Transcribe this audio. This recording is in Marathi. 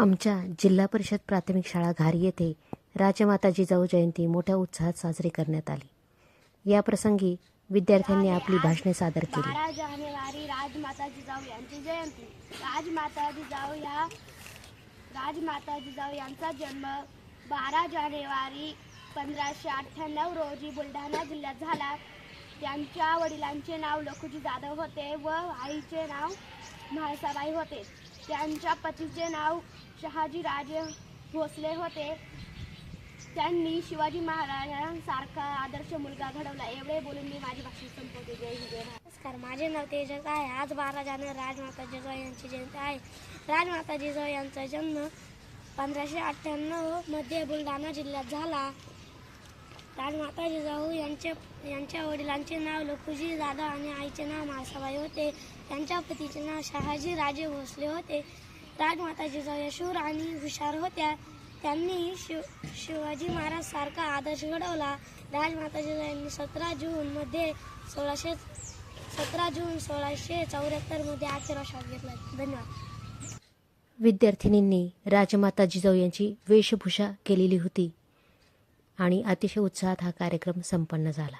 आमच्या जिल्हा परिषद प्राथमिक शाळा घारी येथे राजमाता जिजाऊ जयंती मोठ्या उत्साहात साजरी करण्यात आली. या प्रसंगी विद्यार्थ्यांनी आपली भाषणे सादर केली. बारा जानेवारी राजमाता जिजाऊ यांची जयंती. राजमाता जिजाऊ या राजमाता जिजाऊ यांचा जन्म बारा जानेवारी पंधराशे अठ्ठ्याण्णव रोजी बुलढाणा जिल्ह्यात झाला. त्यांच्या वडिलांचे नाव लखुजी जाधव होते व आईचे नाव म्हाळसाबाई होते. त्यांच्या पतीचे नाव शहाजी राजे भोसले होते. त्यांनी शिवाजी महाराजांसारखा आदर्श मुलगा घडवला. एवढे बोलून मी माझी भाषण संपवते. जय हिंद जय नमस्कार माझे नाव तेजस आहे. आज बारा जानेवारी राजमाता जिजाऊ यांची जयंती आहे. राजमाता जिजाऊ यांचा जन्म पंधराशे अठ्ठ्याण्णवमध्ये बुलढाणा जिल्ह्यात झाला. राजमाता जिजाऊ यांच्या यांच्या वडिलांचे नाव लखुजी दादा आणि आईचे नाव मासाबाई होते. त्यांच्या पतीचे नाव शहाजी राजे भोसले होते. राजमाता जिजाऊ या शूर आणि हुशार होत्या. त्यांनी शिव शिवाजी महाराज सारखा आदर्श घडवला. राजमाता जिजाऊ यांनी सतरा जूनमध्ये सोळाशे सतरा जून सोळाशे चौऱ्याहत्तरमध्ये अखेर श्वास घेतला. धन्यवाद. विद्यार्थिनींनी राजमाता जिजाऊ यांची वेशभूषा केलेली होती. आणि अतिशय उत्साहात हा कार्यक्रम संपन्न झाला.